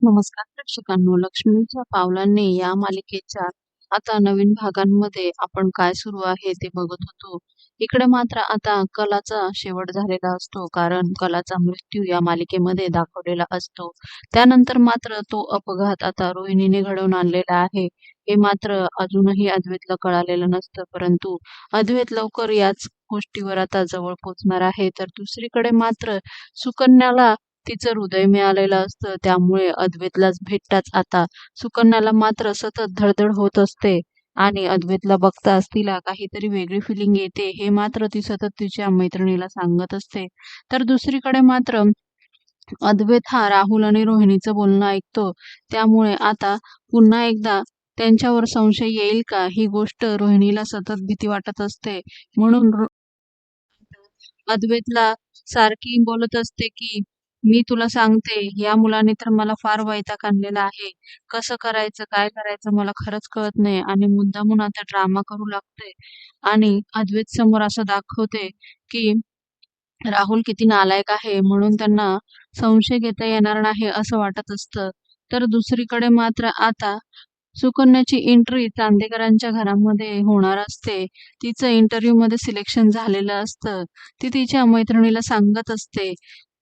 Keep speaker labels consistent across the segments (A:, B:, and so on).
A: नमस्कार प्रेक्षकांनो, लक्ष्मीच्या पावलांनी या मालिकेच्या आता नवीन भागांमध्ये आपण काय सुरू आहे ते बघत होतो. इकडे मात्र आता कलाचा शेवट झालेला असतो कारण कलाचा मृत्यू या मालिकेमध्ये दाखवलेला असतो. त्यानंतर मात्र तो अपघात आता रोहिणीने घडवून आणलेला आहे. हे मात्र अजूनही अद्वैतला कळालेलं नसतं परंतु अद्वैत लवकर याच गोष्टीवर आता जवळ पोहोचणार आहे. तर दुसरीकडे मात्र सुकन्याला तिचं हृदय मिळालेलं असतं त्यामुळे अद्वैतलाच भेटताच आता सुकन्याला मात्र सतत धडधड होत असते आणि अद्वैतला बघताच तिला काहीतरी वेगळी फिलिंग येते हे मात्र ती सतत तिच्या मैत्रिणीला सांगत असते. तर दुसरीकडे मात्र अद्वैत हा राहुल आणि रोहिणीचं बोलणं ऐकतो त्यामुळे आता पुन्हा एकदा त्यांच्यावर संशय येईल का ही गोष्ट रोहिणीला सतत भीती वाटत असते. म्हणून अद्वैतला सारखी बोलत असते की मी तुला सांगते या मुलाने तर मला फार वैताग आणलेला आहे. कसं करायचं, काय करायचं मला खरंच कळत नाही आणि मुद्दामून आता ड्रामा करू लागते आणि अद्वैत समोर असं दाखवते की राहुल किती नालायक आहे म्हणून त्यांना संशय घेता येणार नाही असं वाटत असतं. तर दुसरीकडे मात्र आता सुकन्याची एंट्री चांदेकरांच्या घरामध्ये होणार असते. तिचं इंटरव्ह्यू मध्ये सिलेक्शन झालेलं असतं. ती तिच्या मैत्रिणीला सांगत असते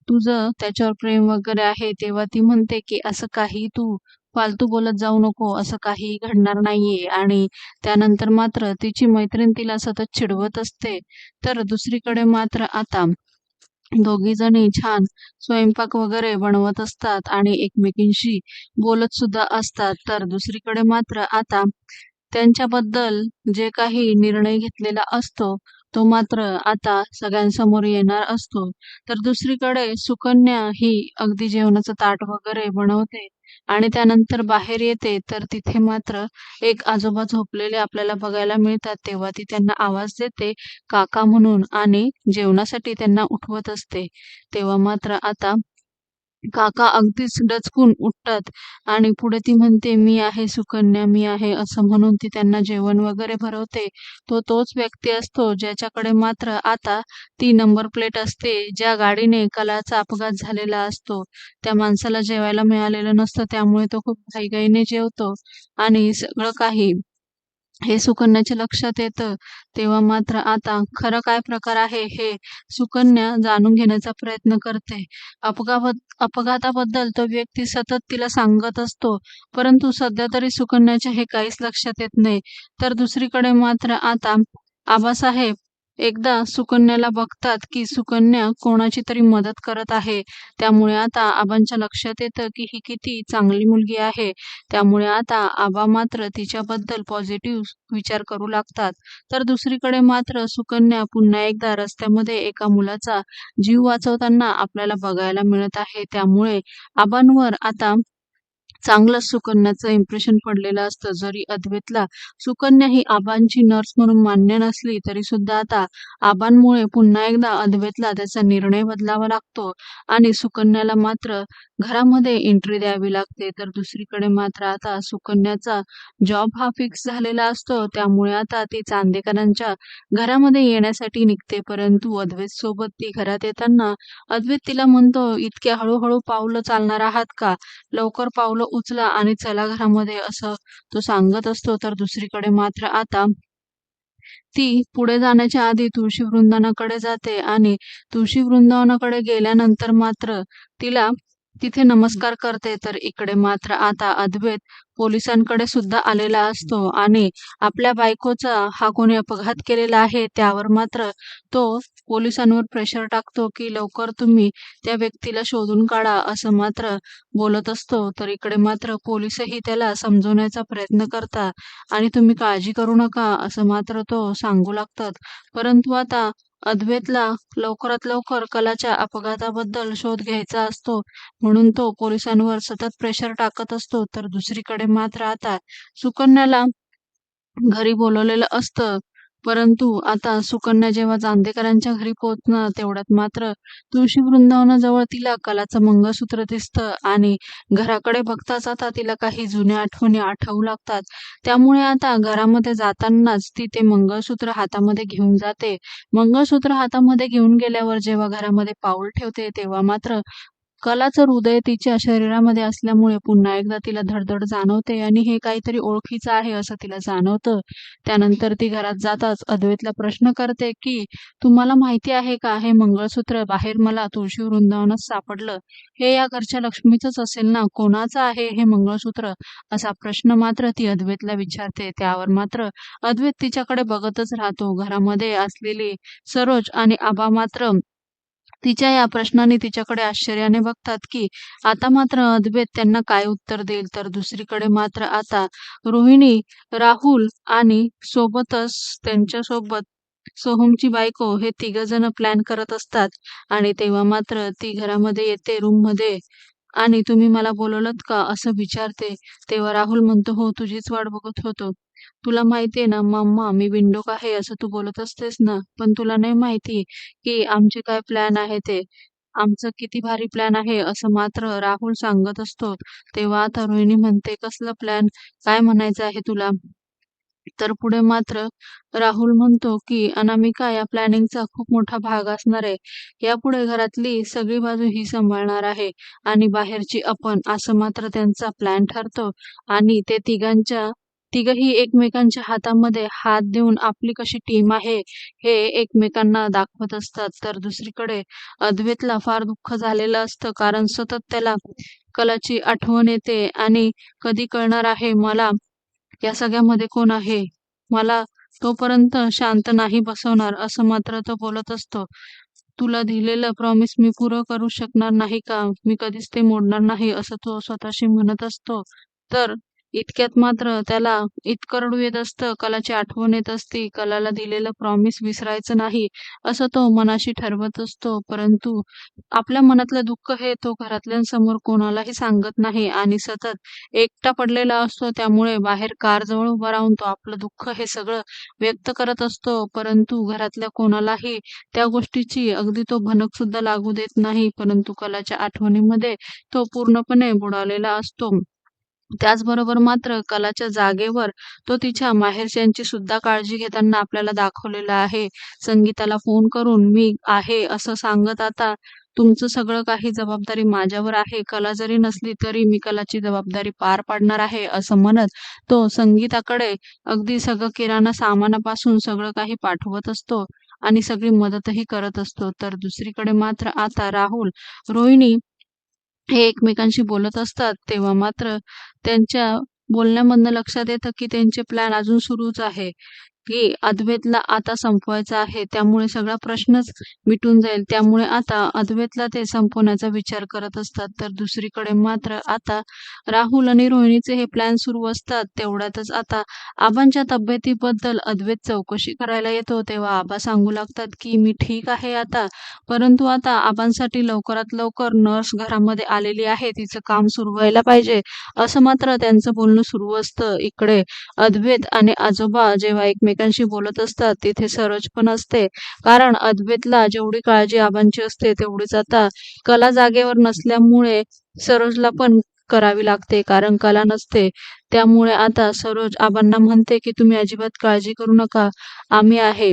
A: तुझं त्याच्यावर प्रेम वगैरे आहे तेव्हा ती म्हणते की असं काही तू फालतू बोलत जाऊ नको असं काही घडणार नाहीये आणि त्यानंतर मात्र तिची मैत्रीण तिला सतत चिडवत असते. तर दुसरीकडे मात्र आता दोघी जणी छान स्वयंपाक वगैरे बनवत असतात आणि एकमेकींशी बोलत सुद्धा असतात. तर दुसरीकडे मात्र आता त्यांच्याबद्दल जे काही निर्णय घेतलेला असतो तो मात्र आता सगळ्यांसमोर येणार असतो. तर दुसरीकडे सुकन्या ही अगदी जेवणाचं ताट वगैरे बनवते आणि त्यानंतर बाहेर येते तर तिथे मात्र एक आजोबा झोपलेले आपल्याला बघायला मिळतात. तेव्हा ती त्यांना आवाज देते काका म्हणून आणि जेवणासाठी त्यांना उठवत असते. तेव्हा मात्र आता काका अगदीच डचकून उठतात आणि पुढे ती म्हणते मी आहे सुकन्या, मी आहे असं म्हणून ती त्यांना जेवण वगैरे भरवते. तो तोच व्यक्ती असतो ज्याच्याकडे मात्र आता ती नंबर प्लेट असते ज्या गाडीने कलाचा अपघात झालेला असतो. त्या माणसाला जेवायला मिळालेलं नसतं त्यामुळे तो खूप घाईघाईने जेवतो आणि सगळं काही हे सुकन्याच्या लक्षात येतं. तेव्हा मात्र आता खरं काय प्रकार आहे हे सुकन्या जाणून घेण्याचा प्रयत्न करते. अपघात अपघाताबद्दल तो व्यक्ती सतत तिला सांगत असतो परंतु सध्या तरी सुकन्याच्या हे काहीच लक्षात येत नाही. तर दुसरीकडे मात्र आता आबासाहेब एकदा सुकन्याला बघतात की सुकन्या कोणाची तरी मदत करत आहे. त्यामुळे आता आबांच्या लक्षात येतं की ही किती चांगली मुलगी आहे. त्यामुळे आता आबा मात्र तिच्याबद्दल पॉझिटिव्ह विचार करू लागतात. तर दुसरीकडे मात्र सुकन्या पुन्हा एकदा रस्त्यामध्ये एका मुलाचा जीव वाचवताना आपल्याला बघायला मिळत आहे. त्यामुळे आबांवर आता चांगलंच सुकन्याचं इम्प्रेशन पडलेलं असतं. जरी अद्वैतला सुकन्या ही आबांची नर्स म्हणून मान्य नसली तरी सुद्धा आता आबांमुळे पुन्हा एकदा अद्वैतला त्याचा निर्णय बदलावा लागतो आणि सुकन्याला मात्र घरामध्ये एंट्री द्यावी लागते. तर दुसरीकडे मात्र आता सुकन्याचा जॉब हा फिक्स झालेला असतो. त्यामुळे आता ती चांदेकरांच्या घरामध्ये येण्यासाठी निघते परंतु अद्वैत सोबत ती घरात येताना अद्वैत तिला म्हणतो इतक्या हळूहळू पावलं चालणार आहात का? लवकर पावलं उचला आणि चला घरामध्ये असं तो सांगत असतो. तर दुसरीकडे मात्र आता ती पुढे जाण्याच्या आधी तुळशी वृंदावनाकडे जाते आणि तुळशी वृंदावनाकडे गेल्यानंतर मात्र तिला तिथे नमस्कार करते. तर इकडे मात्र आता अद्वैत पोलिसांकडे सुद्धा आलेला असतो आणि आपल्या बायकोचा हा कोणी अपघात केलेला आहे त्यावर मात्र तो पोलिसांवर प्रेशर टाकतो की लवकर तुम्ही त्या व्यक्तीला शोधून काढा असं मात्र बोलत असतो. तर इकडे मात्र पोलिसही त्याला समजवण्याचा प्रयत्न करतात आणि तुम्ही काळजी करू नका असं मात्र तो सांगू लागतात. परंतु आता अद्वैतला लवकरात लवकर कलाच्या अपघाताबद्दल शोध घ्यायचा असतो म्हणून तो पोलिसांवर सतत प्रेशर टाकत असतो. तर दुसरीकडे मात्र आता सुकन्याला घरी बोलवलेलं असतं. परंतु आता सुकन्या जेव्हा चांदेकरांच्या घरी पोहोचणार तेवढ्यात मात्र तुळशी वृंदावनाजवळ तिला कलाचं मंगळसूत्र दिसतं आणि घराकडे बघताच आता तिला काही जुन्या आठवणी आठवू लागतात. त्यामुळे आता घरामध्ये जातानाच ती ते मंगळसूत्र हातामध्ये घेऊन जाते. मंगळसूत्र हातामध्ये घेऊन गेल्यावर जेव्हा घरामध्ये पाऊल ठेवते तेव्हा मात्र कलाचं हृदय तिच्या शरीरामध्ये असल्यामुळे पुन्हा एकदा तिला धडधड जाणवते आणि हे काहीतरी ओळखीचं आहे असं तिला जाणवतं. त्यानंतर ती घरात जाताच अद्वैतला प्रश्न करते की तुम्हाला माहिती आहे का हे मंगळसूत्र बाहेर मला तुळशी वृंदावनात सापडलं. हे या घरच्या लक्ष्मीचंच असेल ना? कोणाचं आहे हे मंगळसूत्र? असा प्रश्न मात्र ती अद्वैतला विचारते. त्यावर मात्र अद्वैत तिच्याकडे बघतच राहतो. घरामध्ये असलेली सरोज आणि आबा मात्र तिच्या या प्रश्नाने तिच्याकडे आश्चर्याने बघतात की आता मात्र अद्वैत त्यांना काय उत्तर देईल? तर दुसरीकडे मात्र आता रोहिणी राहुल आणि सोबतच त्यांच्यासोबत सोहमची बायको हे जण प्लॅन करत असतात आणि तेव्हा मात्र ती घरामध्ये येते रूममध्ये आणि तुम्ही मला बोलवलत का? असं विचारते. तेव्हा राहुल म्हणतो हो तुझीच वाट बघत होतो. तुला माहितीये ना मम्मा मी बिंडोक आहे असं तू बोलत असतेस ना? पण तुला नाही माहिती की आमचे काय प्लॅन आहे ते. आमचं किती भारी प्लॅन आहे असं मात्र राहुल सांगत असतो. तेव्हा आता रोहिणी म्हणते कसलं प्लॅन? काय म्हणायचं आहे तुला? तर पुढे मात्र राहुल म्हणतो की अनामिका या प्लॅनिंगचा खूप मोठा भाग असणार आहे. यापुढे घरातली सगळी बाजू ही सांभाळणार आहे. आणि बाहेरची आपण असं मात्र त्यांचा प्लॅन ठरतो. आणि ते तिघांच्या तिघही एकमेकांच्या हातामध्ये हात देऊन आपली कशी टीम आहे हे एकमेकांना दाखवत असतात. तर दुसरीकडे अद्वैतला फार दुःख झालेलं असतं. कारण सतत त्याला कलाची आठवण येते. आणि कधी कळणार आहे मला या सगळ्यामध्ये कोण आहे? मला तोपर्यंत शांत नाही बसवणार असं मात्र तो बोलत असतो. तुला दिलेलं प्रॉमिस मी पुरं करू शकणार नाही का? मी कधीच ते मोडणार नाही असं तो स्वतःशी म्हणत असतो. तर इतक्यात मात्र त्याला इतकं रडू येत असतं कलाची आठवण येत असती कलाला दिलेलं प्रॉमिस विसरायचं नाही असं तो मनाशी ठरवत असतो. परंतु आपल्या मनातलं दुःख हे तो घरातल्यांसमोर कोणालाही सांगत नाही आणि सतत एकटा पडलेला असतो. त्यामुळे बाहेर कारजवळ उभा राहून तो आपलं दुःख हे सगळं व्यक्त करत असतो. परंतु घरातल्या कोणालाही त्या गोष्टीची अगदी तो भनक सुद्धा लागू देत नाही. परंतु कलाच्या आठवणीमध्ये तो पूर्णपणे बुडालेला असतो. त्याचबरोबर मात्र कलाच्या जागेवर तो तिच्या माहेरच्यांची सुद्धा काळजी घेताना आपल्याला दाखवलेला आहे. संगीताला फोन करून मी आहे असं सांगत आता तुमचं सगळं काही जबाबदारी माझ्यावर आहे. कला जरी नसली तरी मी कलाची जबाबदारी पार पाडणार आहे असं म्हणत तो संगीताकडे अगदी सगळं किराणा सामानापासून सगळं काही पाठवत असतो आणि सगळी मदतही करत असतो. तर दुसरीकडे मात्र आता राहुल रोहिणी हे एकमेकांशी बोलत असतात तेव्हा मात्र त्यांच्या बोलण्यामधनं लक्षात येतं की त्यांचे प्लॅन अजून सुरूच आहे. की अद्वैतला आता संपवायचा आहे त्यामुळे सगळा प्रश्नच मिटून जाईल. त्यामुळे आता अद्वैतला ते संपवण्याचा विचार करत असतात. तर दुसरीकडे मात्र आता राहुल आणि रोहिणीचे हे प्लॅन सुरू असतात. तेवढ्यातच आता आबांच्या तब्येतीबद्दल अद्वैत चौकशी करायला येतो. तेव्हा आबा सांगू लागतात की मी ठीक आहे आता परंतु आता आबांसाठी लवकरात लवकर नर्स घरामध्ये आलेली आहे. तिचं काम सुरू व्हायला पाहिजे. असं मात्र त्यांचं बोलणं सुरू असतं. इकडे अद्वैत आणि आजोबा जेव्हा एकमेक एकमेकांशी बोलत असतात तिथे सरोज पण असते. कारण अद्वैतला जेवढी काळजी आबांची असते तेवढीच आता कला जागेवर नसल्यामुळे सरोजला पण करावी लागते कारण कला नसते. त्यामुळे आता सरोज आबांना म्हणते की तुम्ही अजिबात काळजी करू नका. आम्ही आहे.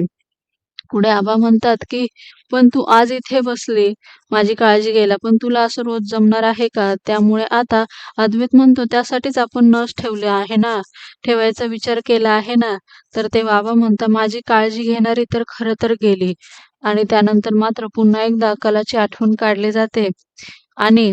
A: पुढे आबा म्हणतात की पण तू आज इथे बसली. माझी काळजी घ्यायला. पण तुला असं रोज जमणार आहे का? त्यामुळे आता अद्वैत म्हणतो त्यासाठीच आपण नस ठेवले आहे ना? ठेवायचा विचार केला आहे ना? तर ते बाबा म्हणतात माझी काळजी घेणारी तर खरं तर गेली. आणि त्यानंतर मात्र पुन्हा एकदा कलाची आठवण काढली जाते. आणि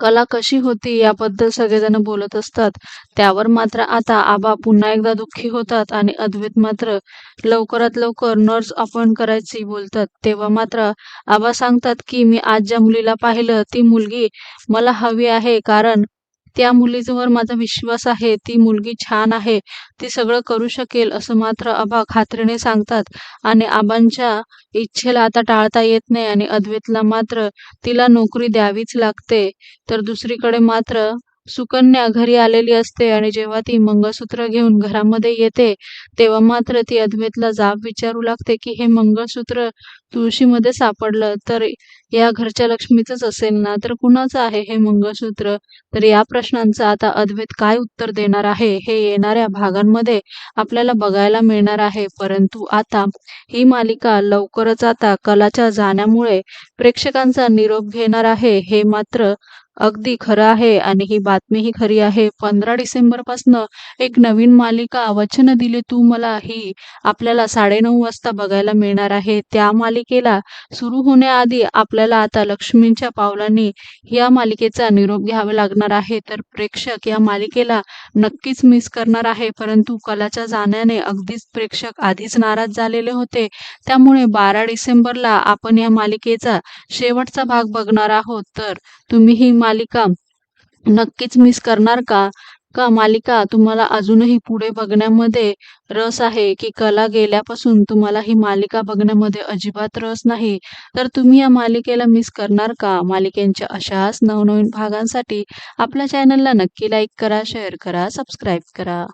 A: कला कशी होती याबद्दल सगळेजण बोलत असतात. त्यावर मात्र आता आबा पुन्हा एकदा दुःखी होतात आणि अद्वैत मात्र लवकरात लवकर नर्स अपॉइंट करायची बोलतात. तेव्हा मात्र आबा सांगतात की मी आज ज्या मुलीला पाहिलं ती मुलगी मला हवी आहे कारण त्या मुलीवर माझा विश्वास आहे ती मुलगी छान आहे ती सगळं करू शकेल असं मात्र आबा खात्रीने सांगतात आणि आबांच्या इच्छेला आता टाळता येत नाही आणि अद्वैतला मात्र तिला नोकरी द्यावीच लागते. तर दुसरीकडे मात्र सुकन्या घरी आलेली असते आणि जेव्हा ती मंगळसूत्र घेऊन घरामध्ये येते तेव्हा मात्र ती अद्वैतला जाब विचारू लागते की हे मंगळसूत्र तुळशीमध्ये सापडलं तर या घरच्या लक्ष्मीचंच असेल ना? तर कुणाचं आहे हे मंगळसूत्र? तर या प्रश्नांचं आता अद्वैत काय उत्तर देणार आहे हे येणाऱ्या भागांमध्ये आपल्याला बघायला मिळणार आहे. परंतु आता ही मालिका लवकरच आता कलाच्या जाण्यामुळे प्रेक्षकांचा निरोप घेणार आहे हे मात्र अगदी खरं आहे आणि ही बातमीही खरी आहे. पंधरा डिसेंबरपासनं एक नवीन मालिका वचन दिले तू मला ही आपल्याला साडेनऊ वाजता बघायला मिळणार आहे. त्या मालिकेला सुरू होण्याआधी आपल्याला आता लक्ष्मींच्या पावलांनी या मालिकेचा निरोप घ्यावा लागणार आहे. तर प्रेक्षक या मालिकेला नक्कीच मिस करणार आहे. परंतु कलाच्या जाण्याने अगदीच प्रेक्षक आधीच नाराज झालेले होते. त्यामुळे बारा डिसेंबरला आपण या मालिकेचा शेवटचा भाग बघणार आहोत. तर तुम्ही ही मालिका नक्कीच मिस करणार का? का मालिका तुम्हाला अजूनही पुढे बघण्यामध्ये रस आहे की कला गेल्यापासून तुम्हाला ही मालिका बघण्यामध्ये अजिबात रस नाही? तर तुम्ही या मालिकेला मिस करणार का? मालिकेच्या अशाच नवनवीन भागांसाठी आपल्या चॅनलला नक्की लाईक करा, शेअर करा, सबस्क्राईब करा.